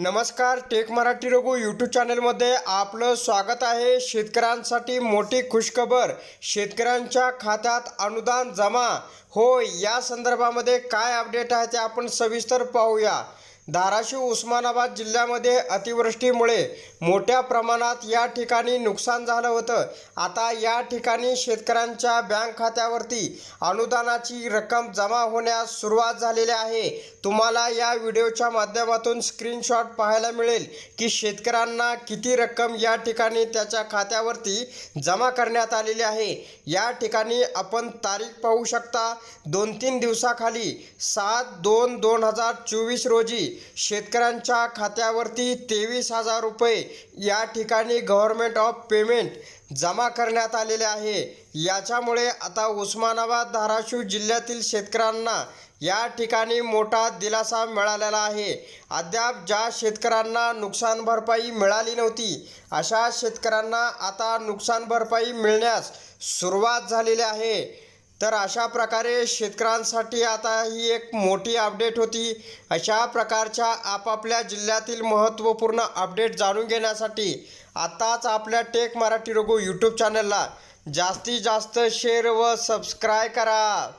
नमस्कार take Marathi Raghu YouTube चॅनलमध्ये आपलं स्वागत आहे. शेतकऱ्यांसाठी मोठी खुशखबर. शेतकऱ्यांच्या खात्यात अनुदान जमा. होय या संदर्भामध्ये काय अपडेट आहे ते आपण सविस्तर पाहूया. धाराशिव उस्मानाबाद जिल्ह्यामध्ये अतिवृष्टीमुळे मोठ्या प्रमाणात या ठिकाणी नुकसान झालं होतं. आता या ठिकाणी शेतकऱ्यांच्या बँक खात्यावरती अनुदानाची रक्कम जमा होण्यास सुरुवात झालेली आहे. तुम्हाला या व्हिडिओच्या माध्यमातून स्क्रीनशॉट पाहायला मिळेल की शेतकऱ्यांना किती रक्कम या ठिकाणी त्याच्या खात्यावरती जमा करण्यात आलेली आहे. या ठिकाणी आपण तारीख पाहू शकता दोन तीन दिवसाखाली सात दोन दोन हजार चोवीस रोजी शेतकऱ्यांच्या खात्यावरती तेवीस हजार रुपये या ठिकाणी गव्हर्मेंट ऑफ पेमेंट जमा करण्यात आलेले आहे. याच्यामुळे आता उस्मानाबाद धाराशिव जिल्ह्यातील शेतकऱ्यांना या ठिकाणी मोठा दिलासा मिळालेला आहे. अद्याप ज्या शेतकऱ्यांना नुकसान भरपाई मिळाली नव्हती अशा शेतकऱ्यांना आता नुकसान भरपाई मिळण्यास सुरुवात झालेली आहे. तर अशा प्रकारे शेतकऱ्यांसाठी आता ही एक मोठी अपडेट होती. अशा प्रकारच्या आपापल्या जिल्ह्यातील महत्त्वपूर्ण अपडेट जाणून घेण्यासाठी आताच आपल्या टेक मराठी रघु यूट्यूब चॅनलला जास्तीत जास्त शेअर व सबस्क्राय करा.